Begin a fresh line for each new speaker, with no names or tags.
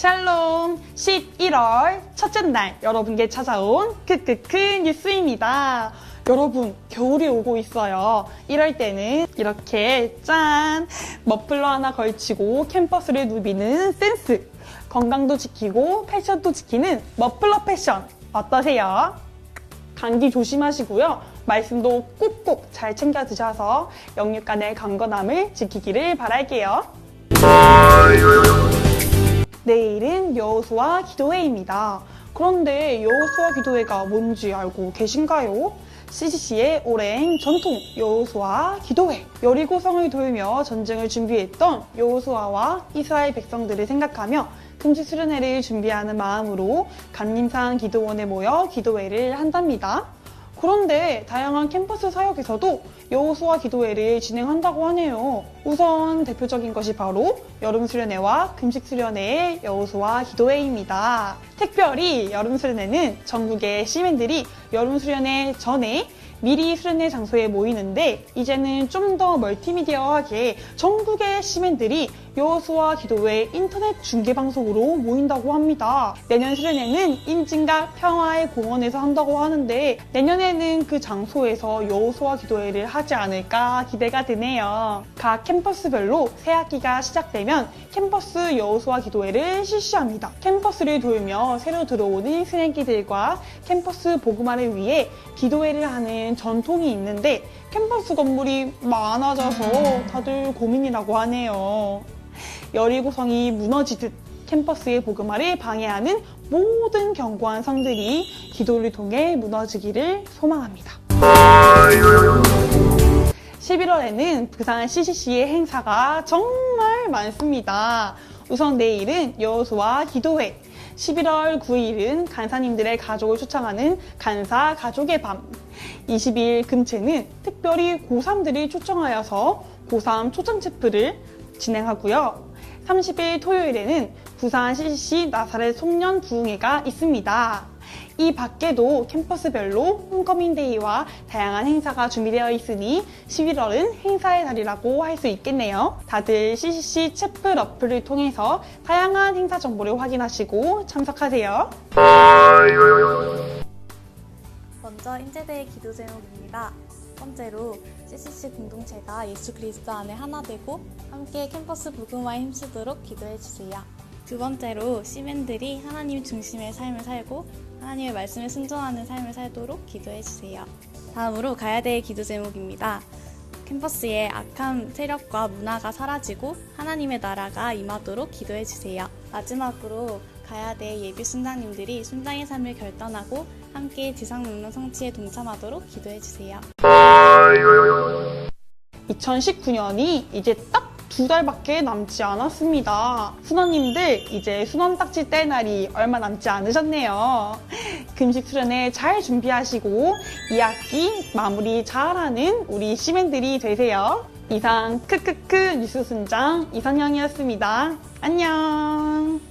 샬롬 11월 첫째 날 여러분께 찾아온 크크크 뉴스입니다. 여러분 겨울이 오고 있어요. 이럴 때는 이렇게 짠 머플러 하나 걸치고 캠퍼스를 누비는 센스 건강도 지키고 패션도 지키는 머플러 패션 어떠세요? 감기 조심하시고요. 말씀도 꼭꼭 잘 챙겨 드셔서 영육간의 건강함을 지키기를 바랄게요. 내일은 여호수아 기도회입니다. 그런데 여호수아 기도회가 뭔지 알고 계신가요? CCC의 오랜 전통 여호수아 기도회. 여리고성을 돌며 전쟁을 준비했던 여호수아와 이스라엘 백성들을 생각하며 금식 수련회를 준비하는 마음으로 감림산 기도원에 모여 기도회를 한답니다. 그런데 다양한 캠퍼스 사역에서도 여호수아 기도회를 진행한다고 하네요. 우선 대표적인 것이 바로 여름 수련회와 금식 수련회의 여호수아 기도회입니다. 특별히 여름 수련회는 전국의 시민들이 여름 수련회 전에 미리 수련회 장소에 모이는데 이제는 좀 더 멀티미디어하게 전국의 시민들이 여호수아 기도회 인터넷 중계 방송으로 모인다고 합니다. 내년 수련회는 인진각 평화의 공원에서 한다고 하는데 내년에는 그 장소에서 여호수아 기도회를 하지 않을까 기대가 되네요. 각 캠퍼스별로 새 학기가 시작되면 캠퍼스 여호수아 기도회를 실시합니다. 캠퍼스를 돌며 새로 들어오는 새내기들과 캠퍼스 보그마를 위해 기도회를 하는 전통이 있는데 캠퍼스 건물이 많아져서 다들 고민이라고 하네요. 여리고성이 무너지듯 캠퍼스의 보그마를 방해하는 모든 견고한 성들이 기도를 통해 무너지기를 소망합니다. 11월에는 부산 CCC의 행사가 정말 많습니다. 우선 내일은 여호수아 기도회, 11월 9일은 간사님들의 가족을 초청하는 간사 가족의 밤, 22일 금체는 특별히 고3들이 초청하여서 고3 초청 체프를 진행하고요. 30일 토요일에는 부산 CCC 나사렛 송년 부흥회가 있습니다. 이 밖에도 캠퍼스별로 홈커밍데이와 다양한 행사가 준비되어 있으니 11월은 행사의 달이라고 할 수 있겠네요. 다들 CCC 체프 러플을 통해서 다양한 행사 정보를 확인하시고 참석하세요.
먼저 인제대의 기도 제목입니다. 첫 번째로 CCC 공동체가 예수 그리스도 안에 하나 되고 함께 캠퍼스 복음화에 힘쓰도록 기도해 주세요. 두 번째로 시민들이 하나님 중심의 삶을 살고 하나님의 말씀에 순종하는 삶을 살도록 기도해 주세요. 다음으로 가야대의 기도 제목입니다. 캠퍼스의 악한 세력과 문화가 사라지고 하나님의 나라가 임하도록 기도해 주세요. 마지막으로 가야대 예비 순장님들이 순장의 삶을 결단하고 함께 지상명령 성취에 동참하도록 기도해 주세요.
2019년이 이제 딱 두 달밖에 남지 않았습니다. 순원님들 이제 순원 딱지 뗄 날이 얼마 남지 않으셨네요. 금식 수련회 잘 준비하시고 2학기 마무리 잘하는 우리 시민들이 되세요. 이상 크크크 뉴스 순장 이선영이었습니다. 안녕.